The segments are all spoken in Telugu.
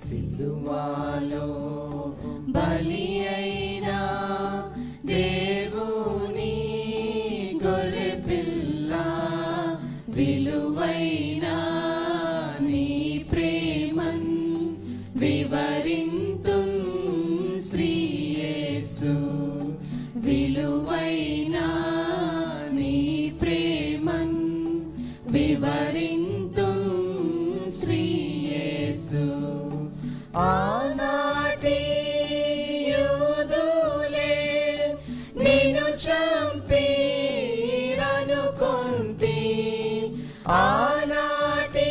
సిలువాలో బలి అయినా దేవుని గొర్రె పిల్ల విలువైన నీ ప్రేమన్ వివరింతు శ్రీయేసు విలువైన నీ ప్రేమన్ వివరింతు ఆనాటి యూదులే నిన్ను చంపిరనుకుంటి. ఆనాటి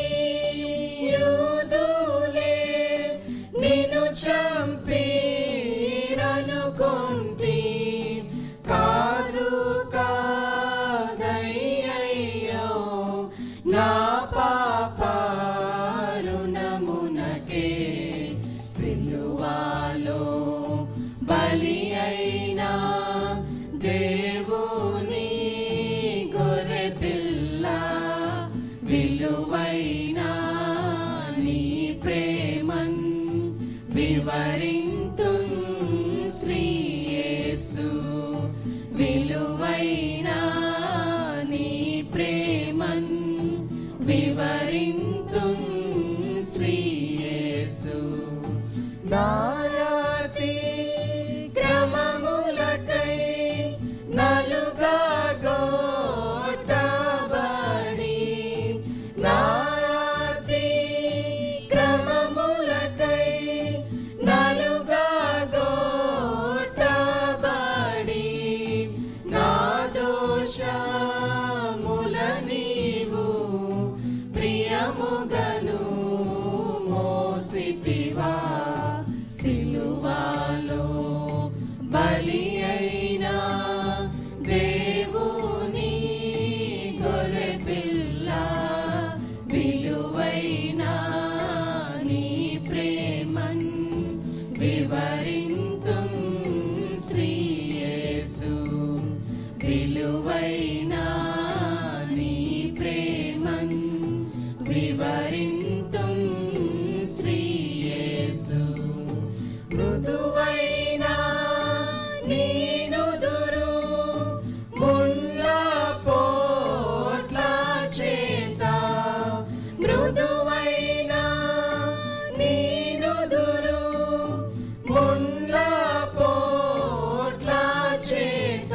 యూదులే నిన్ను చంపిరనుకుంటి. కాదు కాదయ్యయ్యో నా పాప రుణమునకే విలువైన నీ ప్రేమన్ వివరింతు శ్రీయేసు విలువైన నీ ప్రేమన్ వివరింతు శ్రీయేసు నా మోసితివా సిలువాలో బలి అయినా దేవుని గొర్రె పిల్ల విలువైన నీ ప్రేమన్ వివరింతు మృదువైన నీనుదురు ముళ్ళ పోట్ల చేత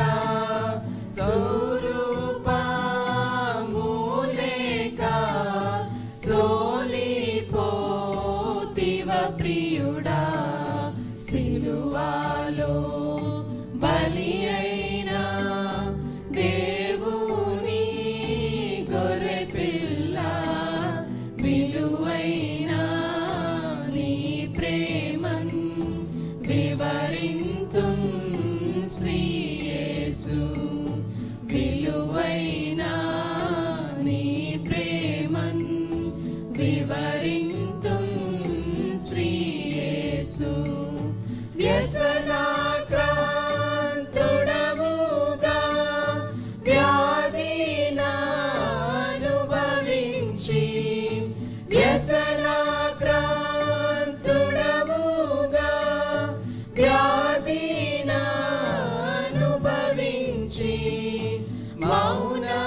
సూరుపాములేక సోలిపోతివ ప్రియుడా సిలువా వ్యాధినానుభవించి మౌనము